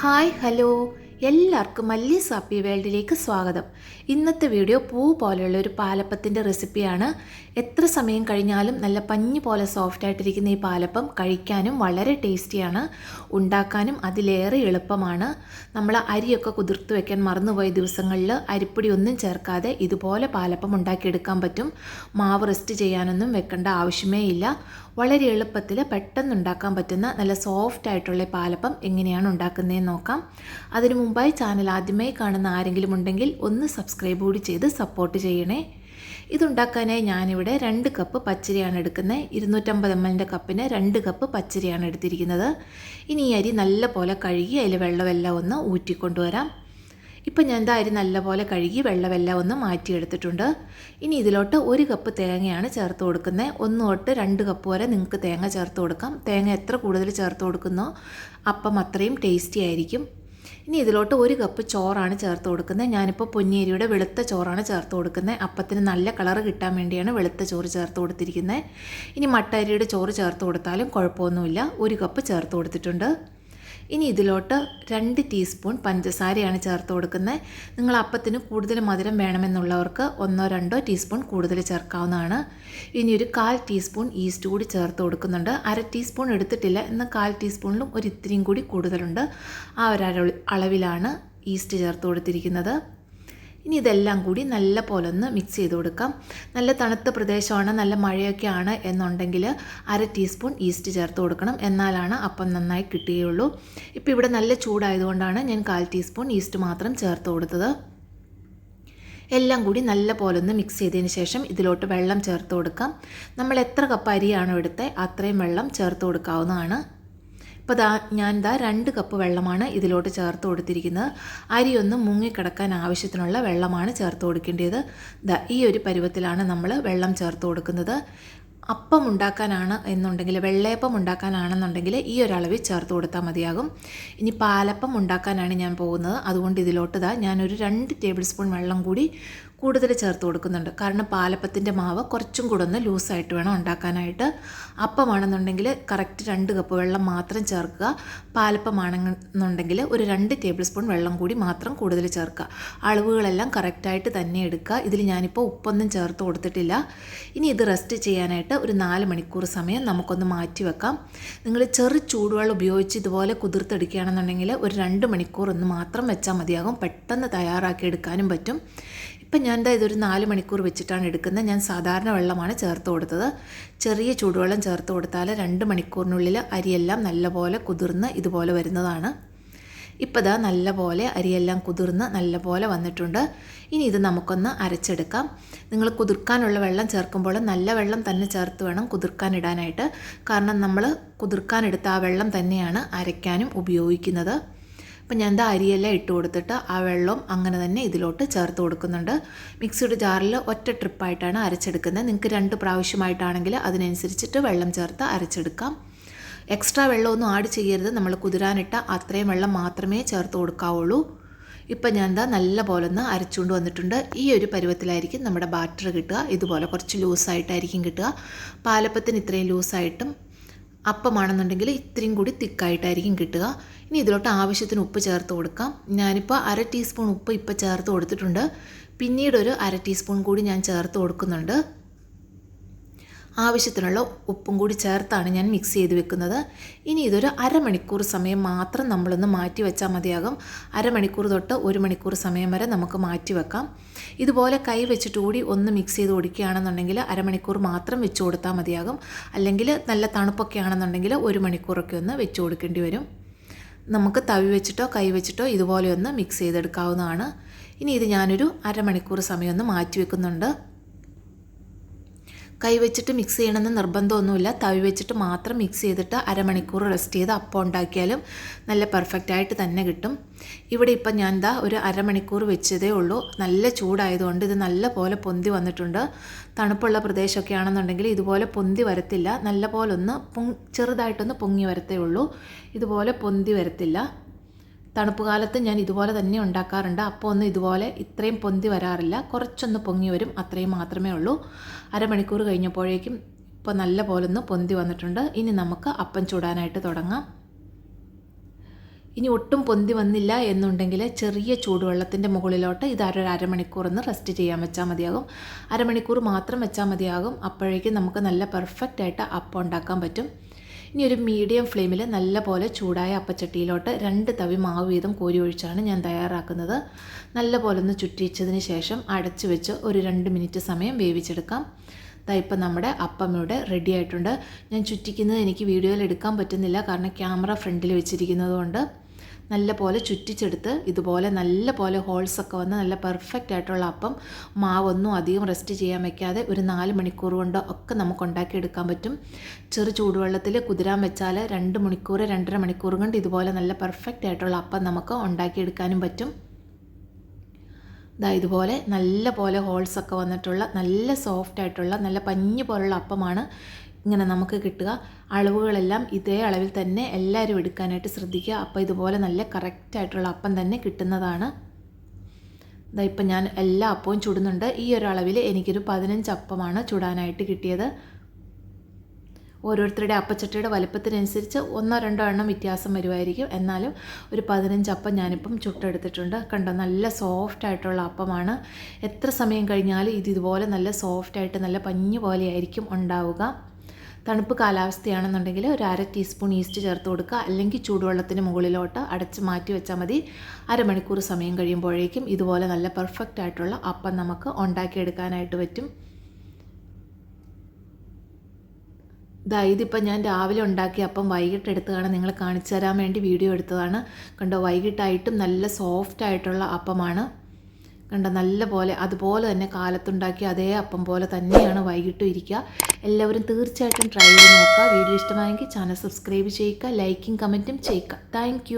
Hi hello എല്ലാവർക്കും മല്ലി സാപ്പി വേൾഡിലേക്ക് സ്വാഗതം. ഇന്നത്തെ വീഡിയോ പൂ പോലെയുള്ള ഒരു പാലപ്പത്തിന്റെ റെസിപ്പിയാണ്. എത്ര സമയം കഴിഞ്ഞാലും നല്ല പഞ്ഞി പോലെ സോഫ്റ്റ് ആയിട്ടിരിക്കുന്ന ഈ പാലപ്പം കഴിക്കാനും വളരെ ടേസ്റ്റിയാണ്. ഉണ്ടാക്കാനും അതിലേറെ എളുപ്പമാണ്. നമ്മൾ അരിയൊക്കെ കുതിർത്ത് വെക്കാൻ മറന്നുപോയ ദിവസങ്ങളിൽ അരിപ്പൊടി ഒന്നും ചേർക്കാതെ ഇതുപോലെ പാലപ്പം ഉണ്ടാക്കിയെടുക്കാൻ പറ്റും. മാവ് റെസ്റ്റ് ചെയ്യാനൊന്നും വെക്കേണ്ട ആവശ്യമേ ഇല്ല. വളരെ എളുപ്പത്തിൽ പെട്ടെന്ന് ഉണ്ടാക്കാൻ പറ്റുന്ന നല്ല സോഫ്റ്റ് ആയിട്ടുള്ള പാലപ്പം എങ്ങനെയാണ് ഉണ്ടാക്കുന്നതെന്ന് നോക്കാം. അതിനു മുമ്പായി ചാനൽ ആദ്യമായി കാണുന്ന ആരെങ്കിലും ഉണ്ടെങ്കിൽ ഒന്ന് സബ്സ്ക്രൈബ് കൂടി ചെയ്ത് സപ്പോർട്ട് ചെയ്യണേ. ഇതുണ്ടാക്കാനായി ഞാനിവിടെ രണ്ട് കപ്പ് പച്ചരിയാണ് എടുക്കുന്നത്. ഇരുന്നൂറ്റമ്പത് എം എല്ലിന്റെ കപ്പിന് രണ്ട് കപ്പ് പച്ചരിയാണ് എടുത്തിരിക്കുന്നത്. ഇനി ഈ അരി നല്ല പോലെ കഴുകി അതിൽ വെള്ളമെല്ലാം ഒന്ന് ഊറ്റിക്കൊണ്ടുവരാം. ഇപ്പം ഞാൻ എന്താ അരി നല്ലപോലെ കഴുകി വെള്ളമെല്ലാം ഒന്ന് മാറ്റിയെടുത്തിട്ടുണ്ട്. ഇനി ഇതിലോട്ട് ഒരു കപ്പ് തേങ്ങയാണ് ചേർത്ത് കൊടുക്കുന്നത്. ഒന്ന് തൊട്ട് രണ്ട് കപ്പ് വരെ നിങ്ങൾക്ക് തേങ്ങ ചേർത്ത് കൊടുക്കാം. തേങ്ങ എത്ര കൂടുതൽ ചേർത്ത് കൊടുക്കുന്നോ അപ്പം അത്രയും ടേസ്റ്റി ആയിരിക്കും. ഇനി ഇതിലോട്ട് ഒരു കപ്പ് ചോറാണ് ചേർത്ത് കൊടുക്കുന്നത്. ഞാനിപ്പോൾ പൊന്നിയരിയുടെ വെളുത്ത ചോറാണ് ചേർത്ത് കൊടുക്കുന്നത്. അപ്പത്തിന് നല്ല കളർ കിട്ടാൻ വേണ്ടിയാണ് വെളുത്ത ചോറ് ചേർത്ത് കൊടുത്തിരിക്കുന്നത്. ഇനി മട്ട അരിയുടെ ചോറ് ചേർത്ത് കൊടുത്താലും കുഴപ്പമൊന്നുമില്ല. ഒരു കപ്പ് ചേർത്ത് കൊടുത്തിട്ടുണ്ട്. ഇനി ഇതിലോട്ട് രണ്ട് ടീസ്പൂൺ പഞ്ചസാരയാണ് ചേർത്ത് കൊടുക്കുന്നത്. നിങ്ങൾ അപ്പത്തിന് കൂടുതൽ മധുരം വേണമെന്നുള്ളവർക്ക് ഒന്നോ രണ്ടോ ടീസ്പൂൺ കൂടുതൽ ചേർക്കാവുന്നതാണ്. ഇനി ഒരു കാൽ ടീസ്പൂൺ ഈസ്റ്റ് കൂടി ചേർത്ത് കൊടുക്കുന്നുണ്ട്. അര ടീസ്പൂൺ എടുത്തിട്ടില്ല. എന്നാൽ കാൽ ടീസ്പൂണിലും ഒരു ഇത്തിരിയും കൂടി കൂടുതലുണ്ട്. ആ ഒരു അളവിലാണ് ഈസ്റ്റ് ചേർത്ത് കൊടുത്തിരിക്കുന്നത്. ഇനി ഇതെല്ലാം കൂടി നല്ല പോലെ ഒന്ന് മിക്സ് ചെയ്ത് കൊടുക്കാം. നല്ല തണുത്ത പ്രദേശമാണ് നല്ല മഴയൊക്കെ ആണ് എന്നുണ്ടെങ്കിൽ അര ടീസ്പൂൺ ഈസ്റ്റ് ചേർത്ത് കൊടുക്കണം. എന്നാലാണ് അപ്പം നന്നായി കിട്ടുകയുള്ളൂ. ഇപ്പോൾ ഇവിടെ നല്ല ചൂടായതുകൊണ്ടാണ് ഞാൻ കാൽ ടീസ്പൂൺ ഈസ്റ്റ് മാത്രം ചേർത്ത് കൊടുത്തത്. എല്ലാം കൂടി നല്ല പോലെ ഒന്ന് മിക്സ് ചെയ്തതിന് ശേഷം ഇതിലോട്ട് വെള്ളം ചേർത്ത് കൊടുക്കാം. നമ്മൾ എത്ര കപ്പ് അരിയാണോ എടുത്തത് അത്രയും വെള്ളം ചേർത്ത് കൊടുക്കാവുന്നതാണ്. ഇപ്പോൾ ദാ ഞാൻ ദാ രണ്ട് കപ്പ് വെള്ളമാണ് ഇതിലോട്ട് ചേർത്ത് കൊടുത്തിരിക്കുന്നത്. അരി ഒന്ന് മുങ്ങിക്കിടക്കാൻ ആവശ്യത്തിനുള്ള വെള്ളമാണ് ചേർത്ത് കൊടുക്കേണ്ടത്. ദാ ഈ ഒരു പരുവത്തിലാണ് നമ്മൾ വെള്ളം ചേർത്ത് കൊടുക്കുന്നത്. അപ്പം ഉണ്ടാക്കാനാണ് എന്നുണ്ടെങ്കിൽ വെള്ളയപ്പം ഉണ്ടാക്കാനാണെന്നുണ്ടെങ്കിൽ ഈ ഒരളവിൽ ചേർത്ത് കൊടുത്താൽ മതിയാകും. ഇനി പാലപ്പം ഉണ്ടാക്കാനാണ് ഞാൻ പോകുന്നത്. അതുകൊണ്ട് ഇതിലോട്ട് ദാ ഞാനൊരു രണ്ട് ടേബിൾ സ്പൂൺ വെള്ളം കൂടി കൂടുതൽ ചേർത്ത് കൊടുക്കുന്നുണ്ട്. കാരണം പാലപ്പത്തിന്റെ മാവ് കുറച്ചും കൂടെ ഒന്ന് ലൂസായിട്ട് വേണം ഉണ്ടാക്കാനായിട്ട്. അപ്പമാണെന്നുണ്ടെങ്കിൽ കറക്റ്റ് രണ്ട് കപ്പ് വെള്ളം മാത്രം ചേർക്കുക. പാലപ്പമാണെന്നുണ്ടെങ്കിൽ ഒരു രണ്ട് ടേബിൾ സ്പൂൺ വെള്ളം കൂടി മാത്രം കൂടുതൽ ചേർക്കുക. അളവുകളെല്ലാം കറക്റ്റായിട്ട് തന്നെ എടുക്കുക. ഇതിൽ ഞാനിപ്പോൾ ഉപ്പൊന്നും ചേർത്ത് കൊടുത്തിട്ടില്ല. ഇനി ഇത് റെസ്റ്റ് ചെയ്യാനായിട്ട് ഒരു നാല് മണിക്കൂർ സമയം നമുക്കൊന്ന് മാറ്റി വെക്കാം. നിങ്ങൾ ചെറു ചൂടുവെള്ളം ഉപയോഗിച്ച് ഇതുപോലെ കുതിർത്തെടുക്കുകയാണെന്നുണ്ടെങ്കിൽ ഒരു രണ്ട് മണിക്കൂർ ഒന്ന് മാത്രം വെച്ചാൽ മതിയാകും. പെട്ടെന്ന് തയ്യാറാക്കി എടുക്കാനും പറ്റും. ഇപ്പം ഞാൻ എന്താ ഇതൊരു നാല് മണിക്കൂർ വെച്ചിട്ടാണ് എടുക്കുന്നത്. ഞാൻ സാധാരണ വെള്ളമാണ് ചേർത്ത് കൊടുത്തത്. ചെറിയ ചൂടുവെള്ളം ചേർത്ത് കൊടുത്താൽ രണ്ട് മണിക്കൂറിനുള്ളിൽ അരിയെല്ലാം നല്ലപോലെ കുതിർന്ന് ഇതുപോലെ വരുന്നതാണ്. ഇപ്പോൾ ഇതാ നല്ലപോലെ അരിയെല്ലാം കുതിർന്ന് നല്ലപോലെ വന്നിട്ടുണ്ട്. ഇനി ഇത് നമുക്കൊന്ന് അരച്ചെടുക്കാം. നിങ്ങൾ കുതിർക്കാനുള്ള വെള്ളം ചേർക്കുമ്പോൾ നല്ല വെള്ളം തന്നെ ചേർത്ത് വേണം കുതിർക്കാൻ ഇടാനായിട്ട്. കാരണം നമ്മൾ കുതിർക്കാനെടുത്ത ആ വെള്ളം തന്നെയാണ് അരയ്ക്കാനും ഉപയോഗിക്കുന്നത്. അപ്പം ഞാൻ എന്താ അരിയെല്ലാം ഇട്ട് കൊടുത്തിട്ട് ആ വെള്ളം അങ്ങനെ തന്നെ ഇതിലോട്ട് ചേർത്ത് കൊടുക്കുന്നുണ്ട്. മിക്സിയുടെ ജാറിൽ ഒറ്റ ട്രിപ്പായിട്ടാണ് അരച്ചെടുക്കുന്നത്. നിങ്ങൾക്ക് രണ്ട് പ്രാവശ്യമായിട്ടാണെങ്കിൽ അതിനനുസരിച്ചിട്ട് വെള്ളം ചേർത്ത് അരച്ചെടുക്കാം. എക്സ്ട്രാ വെള്ളമൊന്നും ആഡ് ചെയ്യരുത്. നമ്മൾ കുതിരാനിട്ട അത്രയും വെള്ളം മാത്രമേ ചേർത്ത് കൊടുക്കാവുള്ളൂ. ഇപ്പം ഞാൻ എന്താ നല്ല പോലെ ഒന്ന് അരച്ചുകൊണ്ട് വന്നിട്ടുണ്ട്. ഈ ഒരു പരുവത്തിലായിരിക്കും നമ്മുടെ ബാറ്റർ കിട്ടുക. ഇതുപോലെ കുറച്ച് ലൂസായിട്ടായിരിക്കും കിട്ടുക. പാലപ്പത്തിന് ഇത്രയും ലൂസായിട്ടും അപ്പമാണെന്നുണ്ടെങ്കിൽ ഇത്രയും കൂടി തിക്കായിട്ടായിരിക്കും കിട്ടുക. ഇനി ഇതിലോട്ട് ആവശ്യത്തിന് ഉപ്പ് ചേർത്ത് കൊടുക്കാം. ഞാനിപ്പോൾ അര ടീസ്പൂൺ ഉപ്പ് ഇപ്പോൾ ചേർത്ത് കൊടുത്തിട്ടുണ്ട്. പിന്നീട് ഒരു അര ടീസ്പൂൺ കൂടി ഞാൻ ചേർത്ത് കൊടുക്കുന്നുണ്ട്. ആവശ്യത്തിനുള്ള ഉപ്പും കൂടി ചേർത്താണ് ഞാൻ മിക്സ് ചെയ്ത് വെക്കുന്നത്. ഇനി ഇതൊരു അരമണിക്കൂർ സമയം മാത്രം നമ്മളൊന്ന് മാറ്റി വെച്ചാൽ മതിയാകും. അരമണിക്കൂർ തൊട്ട് ഒരു മണിക്കൂർ സമയം വരെ നമുക്ക് മാറ്റി വെക്കാം. ഇതുപോലെ കൈ വെച്ചിട്ട് കൂടി ഒന്ന് മിക്സ് ചെയ്ത് കൊടുക്കുകയാണെന്നുണ്ടെങ്കിൽ അരമണിക്കൂർ മാത്രം വെച്ച് കൊടുത്താൽ മതിയാകും. അല്ലെങ്കിൽ നല്ല തണുപ്പൊക്കെ ആണെന്നുണ്ടെങ്കിൽ ഒരു മണിക്കൂറൊക്കെ ഒന്ന് വെച്ച് കൊടുക്കേണ്ടി വരും. നമുക്ക് തവി വെച്ചിട്ടോ കൈ വെച്ചിട്ടോ ഇതുപോലെ ഒന്ന് മിക്സ് ചെയ്തെടുക്കാവുന്നതാണ്. ഇനി ഇത് ഞാനൊരു അരമണിക്കൂർ സമയം ഒന്ന് മാറ്റി വെക്കുന്നുണ്ട്. കൈ വെച്ചിട്ട് മിക്സ് ചെയ്യണമെന്ന് നിർബന്ധമൊന്നുമില്ല. തവി വെച്ചിട്ട് മാത്രം മിക്സ് ചെയ്തിട്ട് അരമണിക്കൂർ റെസ്റ്റ് ചെയ്ത് അപ്പം ഉണ്ടാക്കിയാലും നല്ല പെർഫെക്റ്റ് ആയിട്ട് തന്നെ കിട്ടും. ഇവിടെ ഇപ്പം ഞാൻ എന്താ ഒരു അരമണിക്കൂർ വെച്ചതേ ഉള്ളൂ. നല്ല ചൂടായതുകൊണ്ട് ഇത് നല്ല പോലെ പൊന്തി വന്നിട്ടുണ്ട്. തണുപ്പുള്ള പ്രദേശമൊക്കെ ആണെന്നുണ്ടെങ്കിൽ ഇതുപോലെ പൊന്തി വരത്തില്ല. നല്ല പോലെ ഒന്ന് പൊങ് ചെറുതായിട്ടൊന്ന് പൊങ്ങി വരത്തേ ഉള്ളൂ. ഇതുപോലെ പൊന്തി വരത്തില്ല. തണുപ്പ് കാലത്ത് ഞാൻ ഇതുപോലെ തന്നെ ഉണ്ടാക്കാറുണ്ട്. അപ്പോൾ ഒന്ന് ഇതുപോലെ ഇത്രയും പൊന്തി വരാറില്ല. കുറച്ചൊന്ന് പൊങ്ങി വരും. അത്രയും മാത്രമേ ഉള്ളൂ. അരമണിക്കൂർ കഴിഞ്ഞപ്പോഴേക്കും ഇപ്പോൾ നല്ല ഒന്ന് പൊന്തി വന്നിട്ടുണ്ട്. ഇനി നമുക്ക് അപ്പം ചൂടാനായിട്ട് തുടങ്ങാം. ഇനി ഒട്ടും പൊന്തി വന്നില്ല എന്നുണ്ടെങ്കിൽ ചെറിയ ചൂടുവെള്ളത്തിന്റെ മുകളിലോട്ട് ഇത് അര അരമണിക്കൂർ ഒന്ന് റെസ്റ്റ് ചെയ്യാൻ വെച്ചാൽ മതിയാകും. അരമണിക്കൂർ മാത്രം വെച്ചാൽ മതിയാകും. അപ്പോഴേക്കും നമുക്ക് നല്ല പെർഫെക്റ്റ് ആയിട്ട് അപ്പം ഉണ്ടാക്കാൻ പറ്റും. ഇനി ഒരു മീഡിയം ഫ്ലെയിമിൽ നല്ല പോലെ ചൂടായ അപ്പച്ചട്ടിയിലോട്ട് രണ്ട് തവി മാവ് വീതം കോരി ഒഴിച്ചാണ് ഞാൻ തയ്യാറാക്കുന്നത്. നല്ല പോലെ ഒന്ന് ചുറ്റിച്ചതിന് ശേഷം അടച്ചു വെച്ച് ഒരു രണ്ട് മിനിറ്റ് സമയം വേവിച്ചെടുക്കാം. ഇപ്പം നമ്മുടെ അപ്പം ഇവിടെ റെഡി ആയിട്ടുണ്ട്. ഞാൻ ചുറ്റിക്കുന്നത് എനിക്ക് വീഡിയോയിൽ എടുക്കാൻ പറ്റുന്നില്ല. കാരണം ക്യാമറ ഫ്രണ്ടിൽ വെച്ചിരിക്കുന്നത് കൊണ്ട് നല്ല പോലെ ചുറ്റിച്ചെടുത്ത് ഇതുപോലെ നല്ല പോലെ ഹോൾസൊക്കെ വന്ന് നല്ല പെർഫെക്റ്റ് ആയിട്ടുള്ള അപ്പം മാവൊന്നും അധികം റെസ്റ്റ് ചെയ്യാൻ വെക്കാതെ ഒരു നാല് മണിക്കൂർ കൊണ്ട് ഒക്കെ നമുക്ക് ഉണ്ടാക്കിയെടുക്കാൻ പറ്റും. ചെറു ചൂടുവെള്ളത്തിൽ കുതിരാൻ വെച്ചാൽ രണ്ട് മണിക്കൂർ രണ്ടര മണിക്കൂർ കൊണ്ട് ഇതുപോലെ നല്ല പെർഫെക്റ്റ് ആയിട്ടുള്ള അപ്പം നമുക്ക് ഉണ്ടാക്കിയെടുക്കാനും പറ്റും. ഇതാ ഇതുപോലെ നല്ല പോലെ ഹോൾസൊക്കെ വന്നിട്ടുള്ള നല്ല സോഫ്റ്റ് ആയിട്ടുള്ള നല്ല പഞ്ഞി പോലുള്ള അപ്പമാണ് ഇങ്ങനെ നമുക്ക് കിട്ടുക. അളവുകളെല്ലാം ഇതേ അളവിൽ തന്നെ എല്ലാവരും എടുക്കാനായിട്ട് ശ്രദ്ധിക്കുക. അപ്പോൾ ഇതുപോലെ നല്ല കറക്റ്റായിട്ടുള്ള അപ്പം തന്നെ കിട്ടുന്നതാണ്. ഇതാ ഇപ്പം ഞാൻ എല്ലാ അപ്പവും ചുടുന്നുണ്ട്. ഈ ഒരു അളവിൽ എനിക്കൊരു പതിനഞ്ച് അപ്പമാണ് ചുടാനായിട്ട് കിട്ടിയത്. ഓരോരുത്തരുടെ അപ്പച്ചട്ടിയുടെ വലുപ്പത്തിനനുസരിച്ച് ഒന്നോ രണ്ടോ എണ്ണം വ്യത്യാസം വരുമായിരിക്കും എന്നാലും ഒരു പതിനഞ്ച് അപ്പം ഞാനിപ്പം ചുട്ടെടുത്തിട്ടുണ്ട്. കണ്ടോ? നല്ല സോഫ്റ്റ് ആയിട്ടുള്ള അപ്പമാണ്. എത്ര സമയം കഴിഞ്ഞാലും ഇത് ഇതുപോലെ നല്ല സോഫ്റ്റ് ആയിട്ട് നല്ല പഞ്ഞു പോലെയായിരിക്കും ഉണ്ടാവുക. തണുപ്പ് കാലാവസ്ഥയാണെന്നുണ്ടെങ്കിൽ ഒരു അര ടീസ്പൂൺ ഈസ്റ്റ് ചേർത്ത് കൊടുക്കുക. അല്ലെങ്കിൽ ചൂടുവെള്ളത്തിന് മുകളിലോട്ട് അടച്ച് മാറ്റി വെച്ചാൽ മതി. അരമണിക്കൂർ സമയം കഴിയുമ്പോഴേക്കും ഇതുപോലെ നല്ല പെർഫെക്റ്റ് ആയിട്ടുള്ള അപ്പം നമുക്ക് ഉണ്ടാക്കിയെടുക്കാനായിട്ട് പറ്റും. ഇതാ ഇതിപ്പോൾ ഞാൻ രാവിലെ ഉണ്ടാക്കിയ അപ്പം വൈകിട്ട് എടുത്തതാണ്. നിങ്ങൾ കാണിച്ചു തരാൻ വേണ്ടി വീഡിയോ എടുത്തതാണ്. കണ്ടോ വൈകിട്ടായിട്ടും നല്ല സോഫ്റ്റ് ആയിട്ടുള്ള അപ്പമാണ്. കണ്ടോ നല്ല പോലെ അതുപോലെ തന്നെ കാലത്തുണ്ടാക്കിയ അതേ അപ്പം പോലെ തന്നെയാണ് വൈകിട്ടും ഇരിക്കുക. എല്ലാവരും തീർച്ചയായിട്ടും ട്രൈ ചെയ്ത് നോക്കുക. വീഡിയോ ഇഷ്ടമായെങ്കിൽ ചാനൽ സബ്സ്ക്രൈബ് ചെയ്യുക ലൈക്കും കമന്റും ചെയ്യുക. താങ്ക്